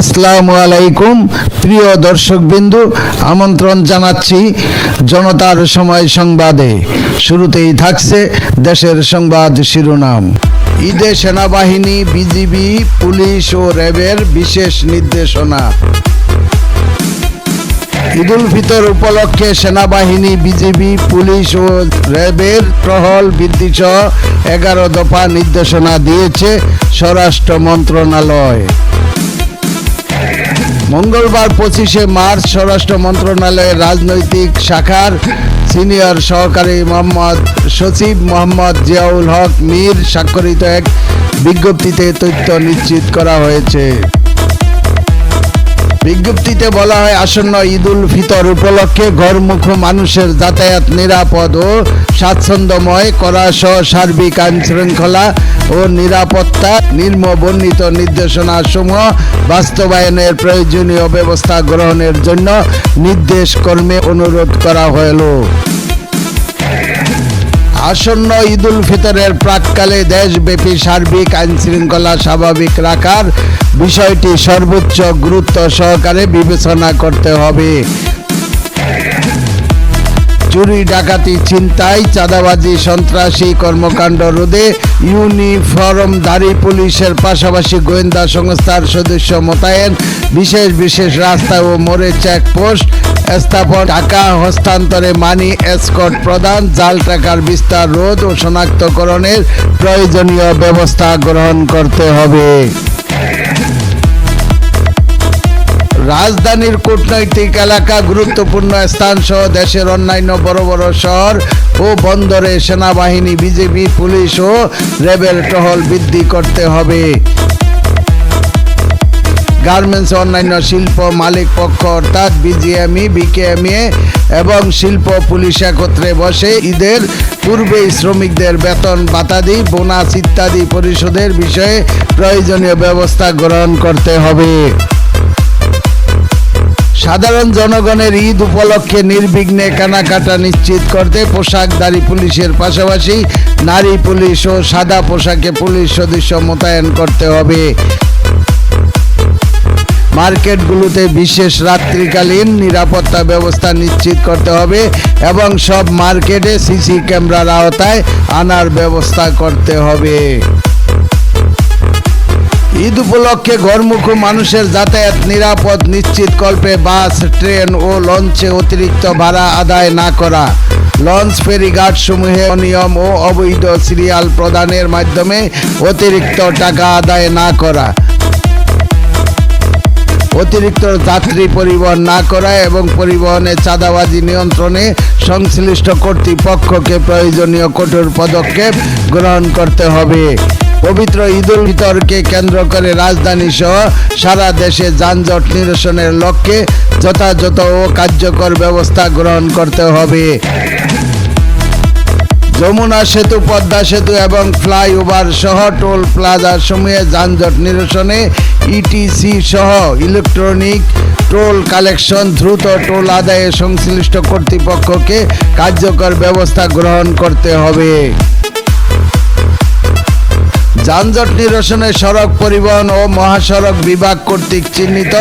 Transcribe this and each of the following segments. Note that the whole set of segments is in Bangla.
আসসালামু আলাইকুম, প্রিয় দর্শকবিন্দু, আমন্ত্রণ জানাচ্ছি জনতার সময় সংবাদে। শুরুতেই থাকছে দেশের সংবাদ শিরোনাম। ঈদে সেনাবাহিনী, বিজিবি, পুলিশ ও র্যাবের বিশেষ নির্দেশনা। ঈদুল ফিতর উপলক্ষে সেনাবাহিনী, বিজিবি, পুলিশ ও র্যাবের টহল বৃদ্ধি সহ এগারো দফা নির্দেশনা দিয়েছে স্বরাষ্ট্র মন্ত্রণালয়। মঙ্গলবার পঁচিশে মার্চ স্বরাষ্ট্র মন্ত্রণালয়ের রাজনৈতিক শাখার সিনিয়র সহকারী মোহাম্মদ সচিব মোহাম্মদ জিয়াউল হক মীর স্বাক্ষরিত এক বিজ্ঞপ্তিতে তথ্য নিশ্চিত করা হয়েছে। বিজ্ঞপ্তিতে বলা হয়, আসন্ন ঈদুল ফিতর উপলক্ষে ঘরমুখ মানুষের যাতায়াত নিরাপদ ও স্বাচ্ছন্দ্যময় করা সহ সার্বিক আইন শৃঙ্খলা ও নিরাপত্তা নিম্ন বর্ণিত নির্দেশনা সমূহ বাস্তবায়নের প্রয়োজনীয় ব্যবস্থা গ্রহণের জন্য নির্দেশ কর্মে অনুরোধ করা হল। আসন্ন ঈদুল ফিতরের প্রাককালে দেশব্যাপী সার্বিক আইন শৃঙ্খলা স্বাভাবিক রাখার বিষয়টি সর্বোচ্চ গুরুত্ব সহকারে বিবেচনা করতে হবে। চুরি, ডাকাতি, ছিনতাই, চাঁদাবাজি, সন্ত্রাসী, কর্মকাণ্ড রোধে ইউনিফর্মধারী পুলিশের পাশাপাশি গোয়েন্দা সংস্থার সদস্য মোতায়েন, বিশেষ বিশেষ রাস্তা ও মোড়ে চেকপোস্ট স্থাপন, টাকা হস্তান্তরে মানি এসকট প্রদান, জাল টাকার বিস্তার রোধ ও শনাক্তকরণের প্রয়োজনীয় ব্যবস্থা গ্রহণ করতে হবে। রাজধানীর কূটনৈতিক এলাকা গুরুত্বপূর্ণ স্থান সহ দেশের অন্যান্য বড় বড় শহর ও বন্দরে সেনাবাহিনী বিজেপি পুলিশ ও র্যাবের টহল বৃদ্ধি করতে হবে। গার্মেন্টস, অন্যান্য শিল্প মালিক পক্ষ অর্থাৎ বিজিএমই বিকেএমএ এবং শিল্প পুলিশ একত্রে বসে ঈদের পূর্বেই শ্রমিকদের বেতন বাতাদি বোনাস ইত্যাদি পরিশোধের বিষয়ে প্রয়োজনীয় ব্যবস্থা গ্রহণ করতে হবে। সাধারণ জনগণের ঈদ উপলক্ষে নির্বিঘ্নে কেনাকাটা নিশ্চিত করতে পোশাকধারী পুলিশের পাশাপাশি নারী পুলিশ ও সাদা পোশাকে পুলিশ সদস্য মোতায়েন করতে হবে। মার্কেটগুলোতে বিশেষ রাত্রিকালীন নিরাপত্তা ব্যবস্থা নিশ্চিত করতে হবে এবং সব মার্কেটে সিসি ক্যামেরার আওতায় আনার ব্যবস্থা করতে হবে। ঈদ উপলক্ষে ঘরমুখ মানুষের যাতায়াত নিরাপদ, নিশ্চিত কল্পে বাস, ট্রেন ও লঞ্চে অতিরিক্ত ভাড়া আদায় না করা। লঞ্চ ফেরিঘাট সমূহে অনিয়ম ও অবৈধ সিরিয়াল প্রদানের মাধ্যমে অতিরিক্ত টাকা আদায় না করা। অতিরিক্ত যাত্রী পরিবহন না করা এবং পরিবহনে চাঁদাবাজি নিয়ন্ত্রণে সংশ্লিষ্ট কর্তৃপক্ষকে প্রয়োজনীয় কঠোর পদক্ষেপ গ্রহণ করতে হবে। পবিত্র ঈদুল ফিতরকে কেন্দ্র করে রাজধানী সহ সারা দেশে যানজট নিরসনের লক্ষ্যে যথাযথ ও কার্যকর ব্যবস্থা গ্রহণ করতে হবে। যমুনা সেতু, পদ্মা সেতু এবং ফ্লাইওভার সহ টোল প্লাজা সমূহে যানজট নিরসনে ইটিসি সহ ইলেকট্রনিক টোল কালেকশন দ্রুত টোল আদায়ে সংশ্লিষ্ট কর্তৃপক্ষকে কার্যকর ব্যবস্থা গ্রহণ করতে হবে। যানজট নিরসনে সড়ক পরিবহন ও মহাসড়ক বিভাগ কর্তৃক চিহ্নিত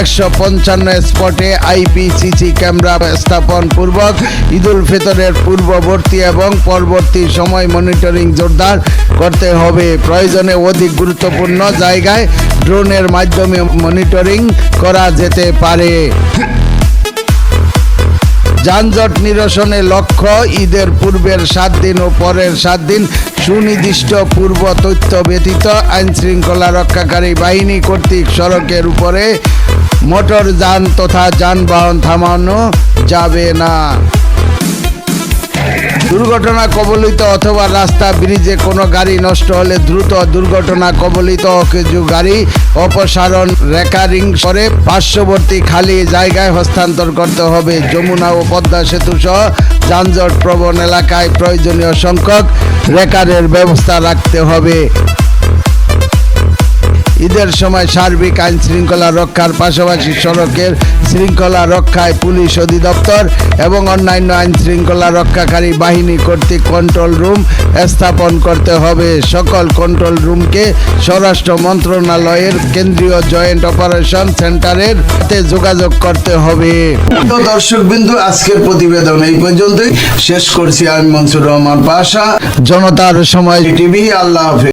একশো পঞ্চান্ন স্পটে আইপিসিসি ক্যামেরা স্থাপন পূর্বক ঈদুল ফিতরের পূর্ববর্তী এবং পরবর্তী সময় মনিটরিং জোরদার করতে হবে। প্রয়োজনে অধিক গুরুত্বপূর্ণ জায়গায় ড্রোনের মাধ্যমে মনিটরিং করা যেতে পারে। যানজট নিরসনে লক্ষ্য, ঈদের পূর্বের সাত দিন ও পরের সাত দিন সুনির্দিষ্ট পূর্ব তথ্য ব্যতীত আইনশৃঙ্খলা রক্ষাকারী বাহিনী কর্তৃক সড়কের উপরে মোটর যান তথা যানবাহন থামানো যাবে না। দুর্ঘটনা কবলিত অথবা রাস্তা ব্রিজে কোনো গাড়ি নষ্ট হলে দ্রুত দুর্ঘটনা কবলিত কিছু গাড়ি অপসারণ রেকারিং করে পার্শ্ববর্তী খালি জায়গায় হস্তান্তর করতে হবে। যমুনা ও পদ্মা সেতু সহ যানজট প্রবণ এলাকায় প্রয়োজনীয় সংখ্যক রেকারের ব্যবস্থা রাখতে হবে। ঈদের সময় সার্বিক আইন শৃঙ্খলা রক্ষার পাশাপাশি সড়কের শৃঙ্খলা রক্ষায় পুলিশ অধিদপ্তর এবং অন্যান্য আইন শৃঙ্খলা রক্ষাকারী বাহিনী কর্তৃক কন্ট্রোল রুম স্থাপন করতে হবে। সকল কন্ট্রোল রুমকে স্বরাষ্ট্র মন্ত্রণালয়ের কেন্দ্রীয় জয়েন্ট অপারেশন সেন্টারের যোগাযোগ করতে হবে। দর্শক বিন্দু আজকের প্রতিবেদন এই পর্যন্তই। শেষ করছি আমি মনসুর রহমান পাশা। জনতার সময় টিভি আল্লাহ হাফেজ।